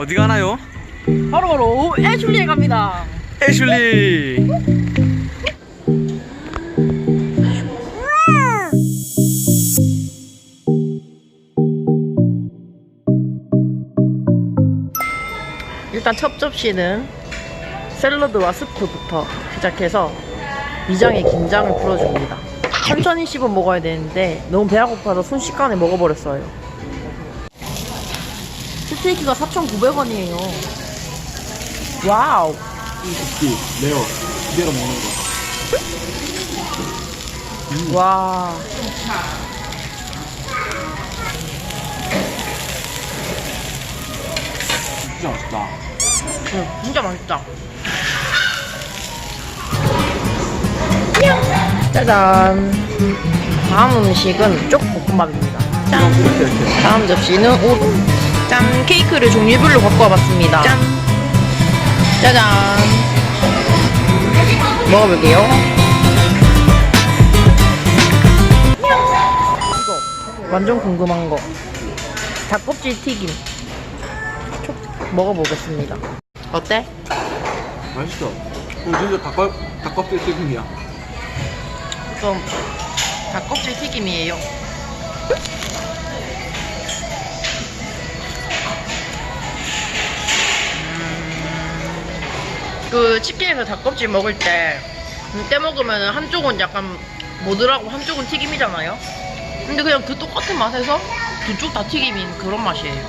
어디 가나요? 바로 바로 애슐리에 갑니다. 애슐리. 일단 첫 접시는 샐러드와 스프부터 시작해서 위장의 긴장을 풀어줍니다. 천천히 씹어 먹어야 되는데 너무 배가 고파서 순식간에 먹어버렸어요. 스테이크가 4,900원이에요. 와우. 이 레어 그대로 먹는 거. 와. 진짜 맛있다. 응, 진짜 맛있다. 짜잔. 다음 음식은 쪽볶음밥입니다. 짠. 이렇게 이렇게. 다음 접시는 우동. 짠. 케이크를 종류별로 갖고 와봤습니다. 짠. 짜잔. 먹어볼게요. 이거 완전 궁금한 거. 닭껍질 튀김. 촉 먹어보겠습니다. 어때? 맛있어. 어, 진짜 닭껍 닭껍질 튀김이야. 좀 닭껍질 튀김이에요. 그 치킨에서 닭껍질 먹을 때 떼먹으면 한쪽은 약간 모드라고 한쪽은 튀김이잖아요. 근데 그냥 그 똑같은 맛에서 두 쪽 다 튀김인 그런 맛이에요.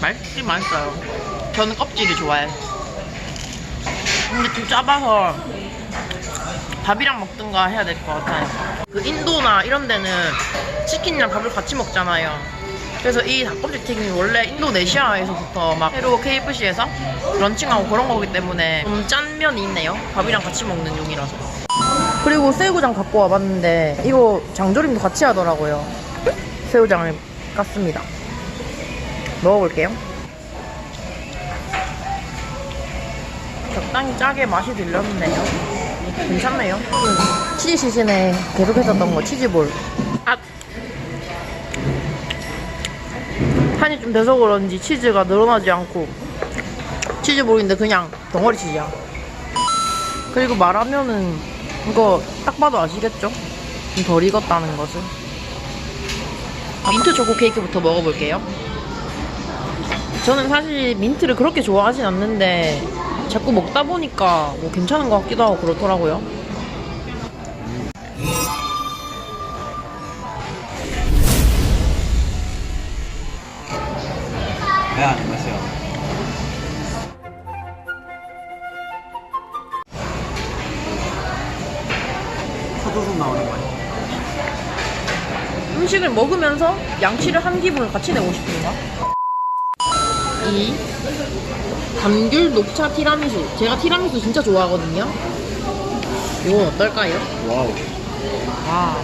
맛있긴 맛있어요. 저는 껍질이 좋아해. 근데 좀 작아서 밥이랑 먹든가 해야 될 것 같아요. 그 인도나 이런 데는 치킨이랑 밥을 같이 먹잖아요. 그래서 이 닭껍질 튀김이 원래 인도네시아에서부터 막 페루 KFC에서 런칭하고 그런 거기 때문에 좀 짠 면이 있네요. 밥이랑 같이 먹는 용이라서. 그리고 새우장 갖고 와봤는데 이거 장조림도 같이 하더라고요. 새우장을 깠습니다. 먹어볼게요. 적당히 짜게 맛이 들렸네요. 괜찮네요. 치즈 시즌에 계속 했었던 거 치즈볼. 아. 한이 좀 돼서 그런지 치즈가 늘어나지 않고 치즈볼인데 그냥 덩어리 치즈야. 그리고 말하면은 이거 딱 봐도 아시겠죠? 좀 덜 익었다는 것을. 민트 초코 케이크부터 먹어볼게요. 저는 사실 민트를 그렇게 좋아하진 않는데 자꾸 먹다 보니까 뭐 괜찮은 것 같기도 하고 그렇더라고요. 야, 안녕하세요. 포도즙 나오는 거 아니야? 음식을 먹으면서 양치를 한 기분을 같이 내고 싶은가? 이 감귤 녹차 티라미수. 제가 티라미수 진짜 좋아하거든요. 이건 어떨까요? 와우. 와.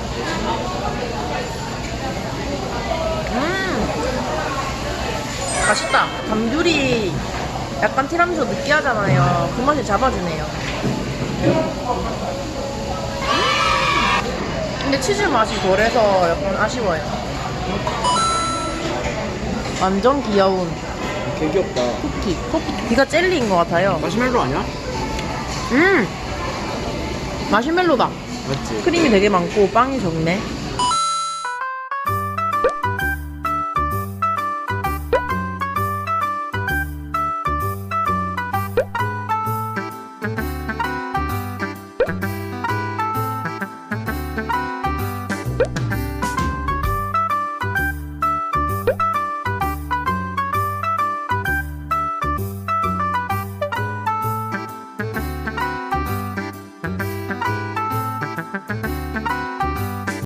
음. 맛있다. 감귤이 약간 티라미수 느끼하잖아요. 그 맛이 잡아주네요. 근데 치즈 맛이 덜해서 약간 아쉬워요. 완전 귀여운 되게 귀엽다. 쿠키. 쿠키가 젤리인 것 같아요. 마시멜로 아니야? 음! 마시멜로다. 맞지? 크림이 되게 많고 빵이 적네.